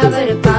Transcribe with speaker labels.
Speaker 1: power to